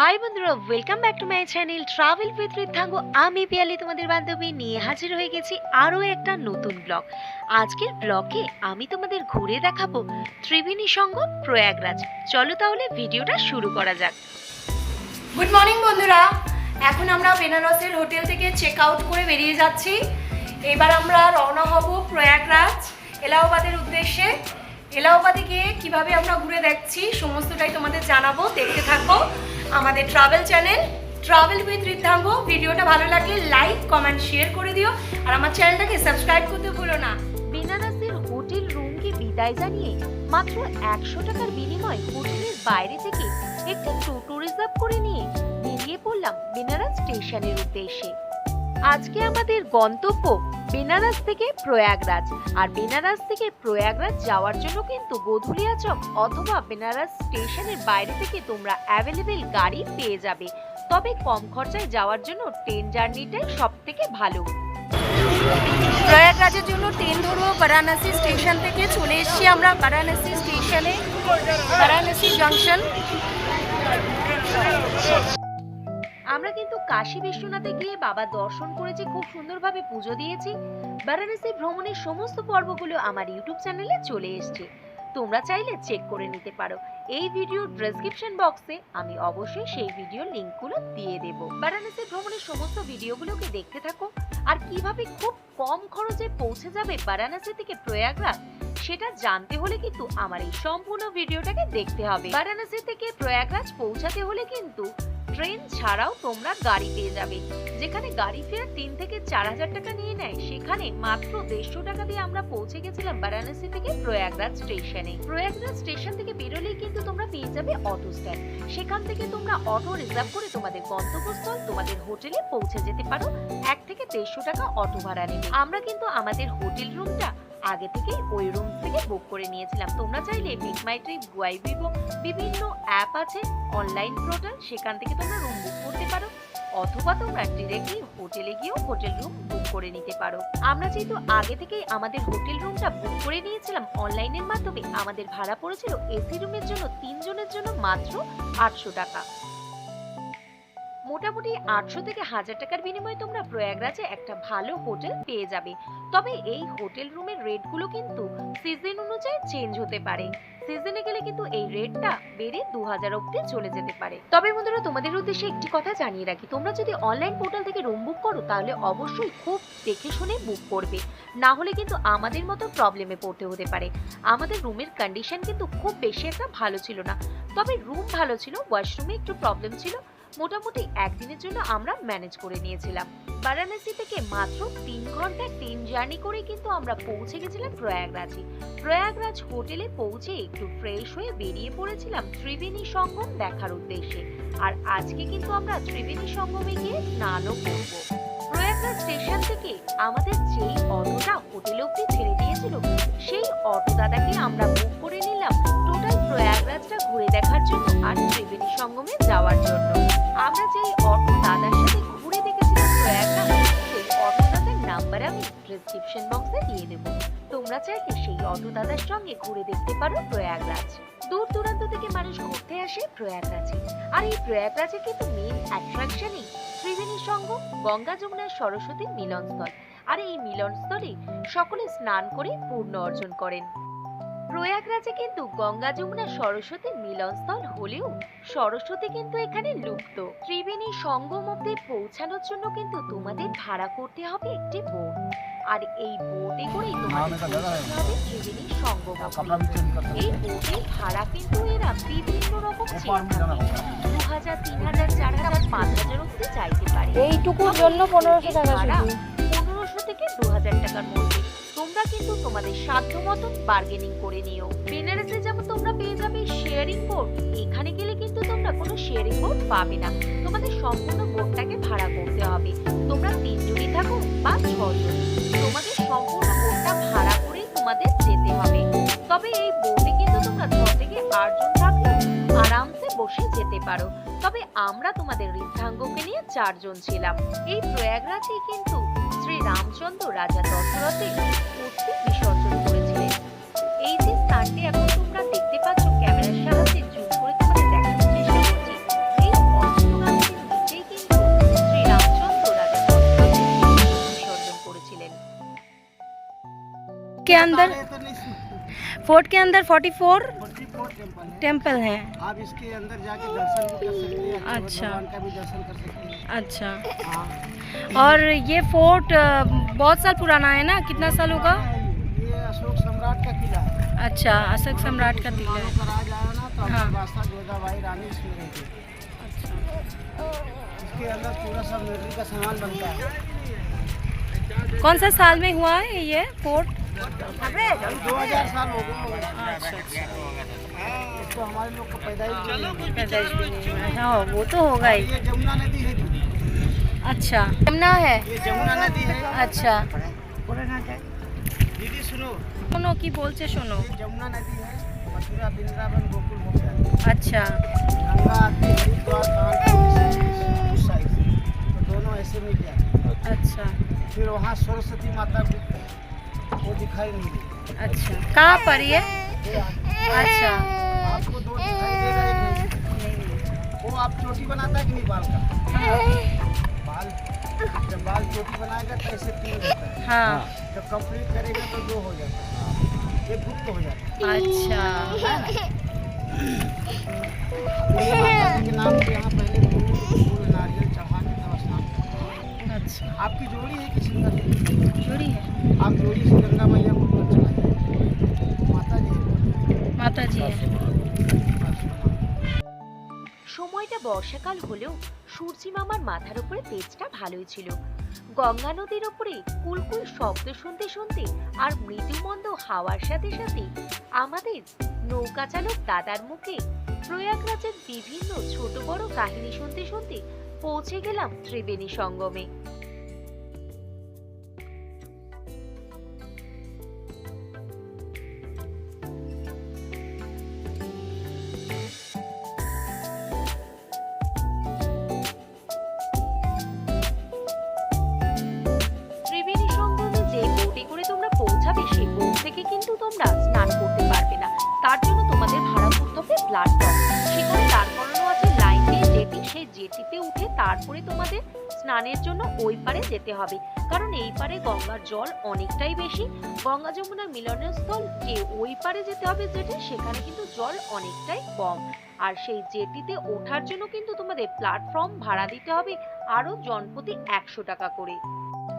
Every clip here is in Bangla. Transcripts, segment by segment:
হাই বন্ধুরা welcome back to my channel travel with রিথাঙ্গ আমি পিয়ালি, তোমাদের বান্ধবী। নিয়ে হাজির হয়ে গেছি আরও একটা নতুন ব্লগ আজকের ব্লগে আমি তোমাদের ঘুরে দেখাবো ত্রিবেণী সঙ্গম প্রয়াগরাজ। চলো তাহলে ভিডিওটা শুরু করা যাক। গুড মর্নিং বন্ধুরা। এখন আমরা বেনারসের হোটেল থেকে চেক আউট করে বেরিয়ে যাচ্ছি। এবার আমরা রওনা হব প্রয়াগরাজ, এলাহাবাদের উদ্দেশ্যে। এলাহাবাদে গিয়ে কীভাবে আমরা ঘুরে দেখছি, সমস্তটাই তোমাদের জানাব। দেখতে থাকো। আমাদের travel channel travel with Riddhanga ভিডিওটা ভালো লাগলে লাইক কমেন্ট শেয়ার করে দিও। আর আমার চ্যানেলটাকে সাবস্ক্রাইব করতে ভুলো না। বেনারসের হোটেল রুমকে বিদায় জানিয়ে মাত্র একশো টাকার বিনিময়ে হোটেলের বাইরে থেকে একটি টোটো রিজার্ভ করে নিয়ে বেরিয়ে পড়লাম বেনারস স্টেশনের উদ্দেশ্যে। আজকে আমাদের গন্তব্য বেনারস থেকে প্রয়াগরাজ। আর বেনারস থেকে প্রয়াগরাজ যাওয়ার জন্য কিন্তু গোধুলিয়া চক অথবা বেনারস স্টেশনের বাইরে থেকে তোমরা অ্যাভেলেবেল গাড়ি পেয়ে যাবে। তবে কম খরচায় যাওয়ার জন্য ট্রেন জার্নিটাই সব থেকে ভালো। প্রয়াগরাজের জন্য ট্রেন ধরবো, বারাণসী স্টেশন থেকে চলে এসেছি আমরা, বারাণসী স্টেশনে বারাণসী জাংশন আমরা কিন্তু কাশী বিশ্বনাথে গিয়ে বাবা দর্শন করেছি খুব সুন্দরভাবে পুজো দিয়েছি, বারাণসী ভ্রমণের সমস্ত পর্বগুলো আমার ইউটিউব চ্যানেলে চলে এসেছে। তোমরা চাইলে চেক করে নিতে পারো। এই ভিডিওর ডেসক্রিপশন বক্সে আমি অবশ্যই সেই ভিডিওর লিংকগুলো দিয়ে দেব। বারাণসী ভ্রমণের সমস্ত ভিডিওগুলোকে দেখতে থাকো। আর কীভাবে খুব কম খরচে পৌঁছে যাবে বারাণসী থেকে প্রয়াগরাজ, সেটা জানতে হলে কিন্তু আমার এই সম্পূর্ণ ভিডিওটাকে দেখতে হবে। বারাণসী থেকে প্রয়াগরাজ পৌঁছাতে হলে কিন্তু ট্রেন ছাড়াও তোমরা গাড়ি পেয়ে যাবে। যেখানে গাড়ি ফেরা তিন থেকে চার হাজার টাকা নিয়ে নেয়, সেখানে মাত্র দেড়শো টাকা দিয়ে আমরা পৌঁছে গেছিলাম বারাণসী থেকে প্রয়াগরাজ স্টেশনে। প্রয়াগরাজ স্টেশন থেকে বেরোলেই কিন্তু তোমরা পেয়ে যাবে অটো স্ট্যান্ড। সেখান থেকে তোমরা অটো রিজার্ভ করে তোমাদের গন্তব্যস্থল, তোমাদের হোটেলে পৌঁছে যেতে পারো। এক থেকে দেড়শো টাকা অটো ভাড়া নেবে। আমরা কিন্তু আমাদের হোটেল রুমটা আগে থেকেই ওই রুম থেকে বুক করে নিয়েছিলাম। তোমরা চাইলে make my trip Goibibo বিভিন্ন অ্যাপ আছে অনলাইন পোর্টাল সেখান থেকে তোমরা রুম বুক করতে পারো, অথবা তোমরা ডিরেক্টলি হোটেলে গিয়েও হোটেল রুম বুক করে নিতে পারো। আমরা যেহেতু আগে থেকেই আমাদের হোটেল রুমটা বুক করে নিয়েছিলাম অনলাইনের মাধ্যমে, আমাদের ভাড়া পড়েছিল এসি রুমের জন্য তিনজনের জন্য মাত্র আটশো টাকা। মোটামুটি আটশো থেকে হাজার টাকার বিনিময়ে তোমরা প্রয়াগরাজে একটা ভালো হোটেল পেয়ে যাবে। তবে এই হোটেল রুমের রেটগুলো কিন্তু সিজন অনুযায়ী চেঞ্জ হতে পারে। সিজনে গেলে কিন্তু এই রেটটা বেড়ে দু হাজার অব্দি চলে যেতে পারে। তবে বন্ধুরা, তোমাদের উদ্দেশ্যে একটি কথা জানিয়ে রাখি, তোমরা যদি অনলাইন পোর্টাল থেকে রুম বুক করো, তাহলে অবশ্যই খুব দেখে শুনে বুক করবে। না হলে কিন্তু আমাদের মতো প্রবলেমে পড়তে হতে পারে। আমাদের রুমের কন্ডিশন কিন্তু খুব বেশি একটা ভালো ছিল না। তবে রুম ভালো ছিল, ওয়াশরুমে একটু প্রবলেম ছিল মোটামুটি একদিনের জন্য আমরা ম্যানেজ করে নিয়েছিলাম। বারাণসী থেকে মাত্র তিন ঘণ্টা ট্রেন জার্নি করে কিন্তু আমরা পৌঁছে গেছিলাম প্রয়াগরাজে। প্রয়াগরাজ হোটেলে পৌঁছে একটু ফ্রেশ হয়ে বেরিয়ে পড়েছিলাম ত্রিবেণী সঙ্গম দেখার উদ্দেশ্যে। আর আজকে কিন্তু আমরা ত্রিবেণী সঙ্গমে গিয়ে স্নানও করব। প্রয়াগরাজ স্টেশন থেকে আমাদের যেই অটোটা হোটেল অব্দি ছেড়ে দিয়েছিল, সেই অটো দাদাকে আমরা বুক করে নিলাম টোটাল প্রয়াগরাজটা ঘুরে দেখার জন্য আর ত্রিবেণী সঙ্গমে যাওয়ার জন্য। আমরা যেই অটো দাদার সাথে ঘুরে দেখেছিলাম প্রয়াগরাজ সেই অটো দাদার নাম্বার আমি ডেসক্রিপশন বক্সে দিয়ে দেবো। তোমরা চাইলে সেই অটো দাদার সঙ্গে ঘুরে দেখতে পারো প্রয়াগরাজ। দূর দূরান্ত থেকে মানুষ ঘুরতে আসে প্রয়াগরাজে। আর এই প্রয়াগরাজে কিন্তু মেন অ্যাট্রাকশনই ত্রিবেণী সঙ্গম গঙ্গা, যমুনা সরস্বতীর মিলনস্থল। আর এই মিলনস্থলে সকলে স্নান করে পূর্ণ অর্জন করেন। প্রয়াগরাজে কিন্তু গঙ্গা যমুনা সরস্বতীর মিলনস্থল হলেও সরস্বতী কিন্তু এখানে লুপ্ত। ত্রিবেণী সঙ্গম অব্দি পৌঁছানোর জন্য কিন্তু তোমাদের ভাড়া করতে হবে একটি বোট। আর এই বোটে করেই তোমাদের হবে ত্রিবেণী সঙ্গম এই বোটের ভাড়া কিন্তু এরা বিভিন্ন রকম দু হাজার তিন হাজার চার হাজার পাঁচ হাজার অব্দি চাইতে পারে। এইটুকুর জন্য পনেরোশো টাকা পনেরোশো থেকে দু হাজার টাকার মধ্যে কিন্তু তোমাদের সাধ্য মতন বার্গেনিং করে নিও। বেনারসে যেমন তোমরা পেয়ে যাবে শেয়ারিং বোর্ড এখানে গেলে কিন্তু তোমরা কোনো শেয়ারিং বোর্ড পাবে না। তোমাদের সম্পূর্ণ বোর্ডটাকে ভাড়া করতে হবে। তোমরা তিনজনই থাকো বা ছজন তোমাদের সম্পূর্ণ বোর্ডটা ভাড়া করেই তোমাদের যেতে হবে। তবে এই বোর্ডে কিন্তু তোমরা ছ থেকে আটজন থাকলে আরামসে বসে যেতে পারো। তবে আমরা তোমাদের ঋদ্ধাঙ্গকে নিয়ে চারজন ছিলাম। এই প্রয়াগরাজে কিন্তু রামচন্দ্র রাজা দশরথের মূর্তি বিসর্জন করেছিলেন। এই যে স্থানটি এখন তোমরা দেখতে পাচ্ছ ক্যামেরার সাহায্যে করেছিলেন। के अंदर फोर्ट के अंदर 44 टेंपल हैं आप इसके अंदर जाके दर्शन कर सकते हैं अच्छा। का भी दर्शन कर सकते हैं। अच्छा। और ये फोर्ट बहुत साल पुराना है ना? कितना साल होगा ये अशोक सम्राट का किला है। अच्छा अशोक सम्राट का दिल है। का राज आया ना तो हाँ। बनता है। कौन सा साल में हुआ है ये फोर्ट? दो हज़ार साल हो गए। तो हमारे लोग को पैदाइश भी नहीं हाँ वो तो होगा ही। ये जमुना नदी है। अच्छा यमुना है ये जमुना नदी है अच्छा दीदी सुनो শোনো কি বলছে শোনো ये जमुना नदी है मथुरा वृंदावन गोकुल हो गया আচ্ছা गंगा आती है हरिद्वार कानपुर से उस साइड से तो दोनों ऐसे मिल जाते अच्छा फिर वहाँ सरस्वती माता भी वो दिखाई नहीं देती अच्छा कहाँ पर ये ये आ- अच्छा आपको दो दिखाई देगा एक नहीं वो आप चोटी बनाता है कि नहीं बाल का बाल जब बाल चोटी बनाएगा तो ऐसे तीन होता है हाँ जब कंप्लीट करेगा तो दो हो जाता है एक गुप्त हो जाता अच्छा है माता जी के नाम पे यहाँ पहले फूल फूल नारियल चढ़ा के तब स्नान करते हैं। अच्छा आपकी जोड़ी है कि सिंगल है? चोरी है आप जोड़ी से गंगा मैया को ऊपर चढ़ाइए माता जी माता जी है সময়টা বর্ষাকাল হলেও সূর্যি মামার মাথার উপরে তেজটা ভালোই ছিল। গঙ্গা নদীর উপরে কুলকুল শব্দ শুনতে শুনতে আর মৃদুমন্দ হাওয়ার সাথে সাথে আমাদের নৌকা চালক দাদার মুখে প্রয়াগরাজের বিভিন্ন ছোট বড় কাহিনী শুনতে শুনতে পৌঁছে গেলাম ত্রিবেণী সঙ্গমে। তারপরে তোমাদের স্নানের জন্য ওই পারে যেতে হবে। কারণ এই পারে গঙ্গার জল অনেকটাই বেশি। গঙ্গা যমুনার মিলনের স্থল যে ওই পারে যেতে হবে যেটি সেখানে কিন্তু জল অনেকটাই কম। আর সেই জেটিতে ওঠার জন্য কিন্তু তোমাদের প্ল্যাটফর্ম ভাড়া দিতে হবে আরও জনপ্রতি একশো টাকা করে।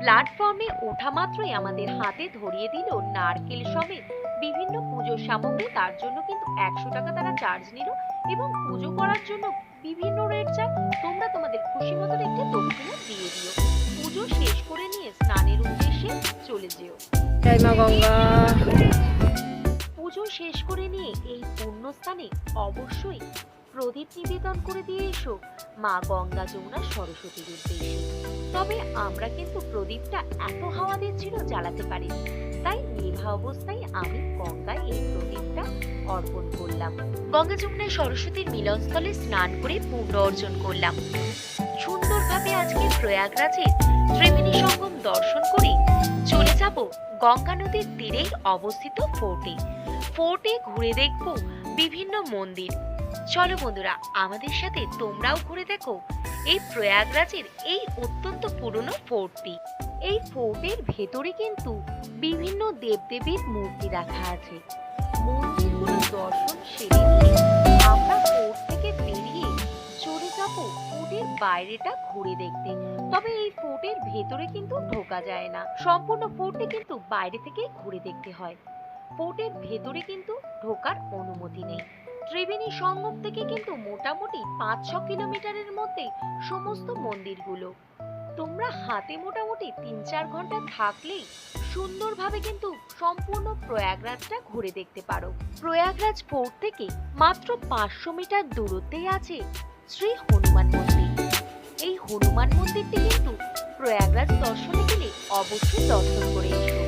প্ল্যাটফর্মে ওঠা মাত্রই আমাদের হাতে ধরিয়ে দিল নারকেল সমেত বিভিন্ন পুজোর সামগ্রী তার জন্য কিন্তু একশো টাকা তারা চার্জ নিল এবং পুজো করার জন্য বিভিন্ন রেট চায়। তোমরা তোমাদের খুশি মতন একটি দক্ষিণা দিয়ে দিও। পুজো শেষ করে নিয়ে স্নানের উদ্দেশ্যে চলে যেও। জয় মা গঙ্গা। পুজো শেষ করে নিয়ে এই পুণ্যস্থানে অবশ্যই প্রদীপ নিবেদন করে দিয়ে এসো। মা গঙ্গা যমুনা সরস্বতীর উদ্দেশ্যে তবে আমরা কিন্তু প্রদীপটা এত হাওয়া দিচ্ছিল জ্বালাতে পারি তাই নিভা অবস্থায় আমি গঙ্গায় এই প্রদীপটা অর্পণ করলাম। গঙ্গা যমুনা সরস্বতীর মিলনস্থলে স্নান করে পূর্ণ অর্জন করলাম। সুন্দরভাবে আজকে প্রয়াগরাজের ত্রিবেণী সঙ্গম দর্শন করে চলে যাব গঙ্গা নদীর তীরেই অবস্থিত ফোর্টে। ফোর্টে ঘুরে দেখব বিভিন্ন মন্দির। চলো বন্ধুরা, আমাদের সাথে তোমরাও ঘুরে দেখো এই প্রয়াগরাজের এই অত্যন্ত পুরনো ফোর্টটি। এই ফোর্টের ভেতরে কিন্তু বিভিন্ন দেবদেবীর মূর্তি রাখা আছে। মন্দিরগুলো দর্শন সেরে আমরা ফোর্ট থেকে বেরিয়ে চলে যাব ফোর্টের বাইরেটা ঘুরে দেখতে। তবে এই ফোর্টের ভেতরে কিন্তু ঢোকা যায় না। সম্পূর্ণ ফোর্টে কিন্তু বাইরে থেকে ঘুরে দেখতে হয়। ফোর্টের ভেতরে কিন্তু ঢোকার অনুমতি নেই। ত্রিবেণী সঙ্গম থেকে কিন্তু মোটামুটি পাঁচ ছ কিলোমিটারের মধ্যে সমস্ত মন্দিরগুলো। তোমরা হাতে মোটামুটি তিন চার ঘণ্টা থাকলেই সুন্দরভাবে কিন্তু সম্পূর্ণ প্রয়াগরাজটা ঘুরে দেখতে পারো। প্রয়াগরাজ ফোর্ট থেকে মাত্র পাঁচশো মিটার দূরত্বেই আছে শ্রী হনুমান মন্দির। এই হনুমান মন্দিরটি কিন্তু প্রয়াগরাজ দর্শনে গেলে অবশ্যই দর্শন করে এসো।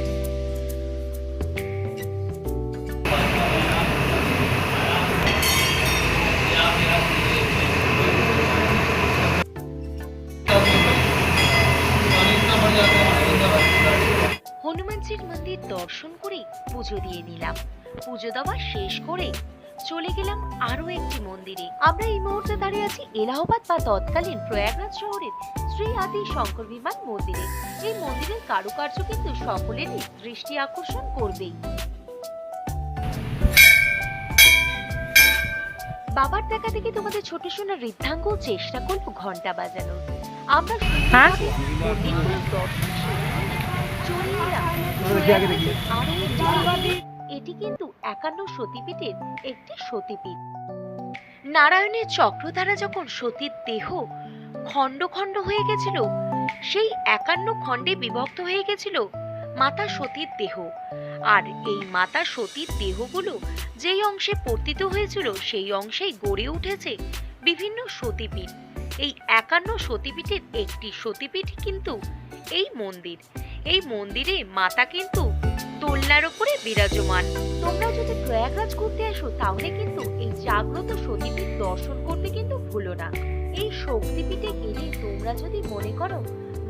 করে পুজো দিয়ে নিলাম। পুজো দেওয়া শেষ করে চলে গেলাম আরও একটি মন্দিরে। আমরা এই মুহূর্তে দাঁড়িয়ে আছি এলাহাবাদ বা তৎকালীন প্রয়াগরাজ শহরের শ্রী আদি শঙ্কর বিমান মন্দিরে। এই মন্দিরের কারুকার্য কিন্তু সকলেরই দৃষ্টি আকর্ষণ করবেই। বাবার দেখা থেকে তোমাদের ছোট সোনা ঋদ্ধাঙ্গ চেষ্টা করল ঘণ্টা বাজানোর। আমরা দর্শন এটি কিন্তু একান্ন সতীপীঠের একটি সতীপীঠ। নারায়ণের চক্রধারা যখন সতীর দেহ খণ্ড খণ্ড হয়ে গেছিল, সেই একান্ন খণ্ডে বিভক্ত হয়ে গেছিল মাতা সতীর দেহ। আর এই মাতা সতীর দেহগুলো যেই অংশে পতিত হয়েছিল, সেই অংশেই গড়ে উঠেছে বিভিন্ন সতীপীঠ। এই একান্ন সতীপীঠের একটি সতীপীঠ কিন্তু এই মন্দির। এই মন্দিরে মাতা কিন্তু দোলনার উপরে বিরাজমান। তোমরা যদি প্রয়াগরাজ ঘুরতে আসো, তাহলে কিন্তু এই জাগ্রত সতীপীঠ দর্শন করতে কিন্তু ভুলো না। এই শক্তিপীঠে গেলে তোমরা যদি মনে করো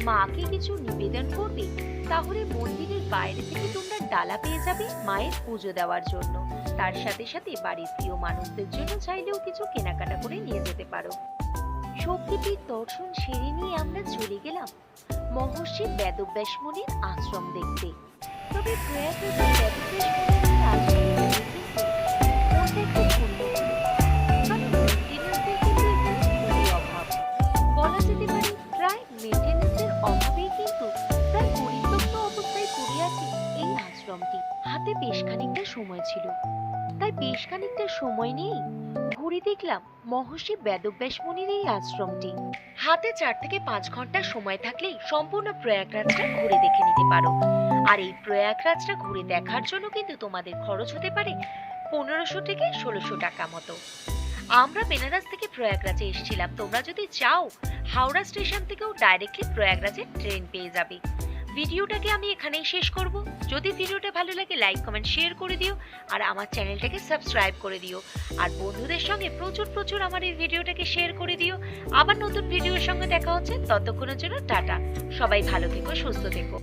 মাকে কিছু নিবেদন করবে, তাহলে মন্দিরের বাইরে থেকে তোমরা ডালা পেয়ে যাবে মায়ের পুজো দেওয়ার জন্য। তার সাথে সাথে বাড়ির প্রিয় মানুষদের জন্য চাইলেও কিছু কেনাকাটা করে নিয়ে যেতে পারো। শক্তিপীঠ দর্শন সেরে নিয়ে আমরা চলে গেলাম মহর্ষি বেদব্যাস মুনির আশ্রম দেখতে। তবে কিন্তু হাতে বেশ খানিকটা সময় ছিল। তাই বেশ খানিকটা সময় নিয়েই ঘুরে দেখলাম মহর্ষি বেদব্যাস মুনির এই আশ্রমটি। হাতে চার থেকে পাঁচ ঘণ্টা সময় থাকলেই সম্পূর্ণ প্রয়াগরাজটা ঘুরে দেখে নিতে পারো। আর এই প্রয়াগরাজটা ঘুরে দেখার জন্য কিন্তু তোমাদের খরচ হতে পারে পনেরোশো থেকে ষোলোশো টাকা মতো। আমরা বেনারস থেকে প্রয়াগরাজে এসেছিলাম। তোমরা যদি চাও, হাওড়া স্টেশন থেকেও ডাইরেক্টলি প্রয়াগরাজের ট্রেন পেয়ে যাবে। ভিডিওটাকে আমি এখানেই শেষ করব। যদি ভিডিওটা ভালো লাগে লাইক কমেন্ট শেয়ার করে দিও আর আমার চ্যানেলটাকে সাবস্ক্রাইব করে দিও। আর বন্ধুদের সঙ্গে প্রচুর প্রচুর আমার এই ভিডিওটাকে শেয়ার করে দিও। আবার নতুন ভিডিওর সঙ্গে দেখা হচ্ছে, ততক্ষণের জন্য টাটা। সবাই ভালো থেকো, সুস্থ থেকো।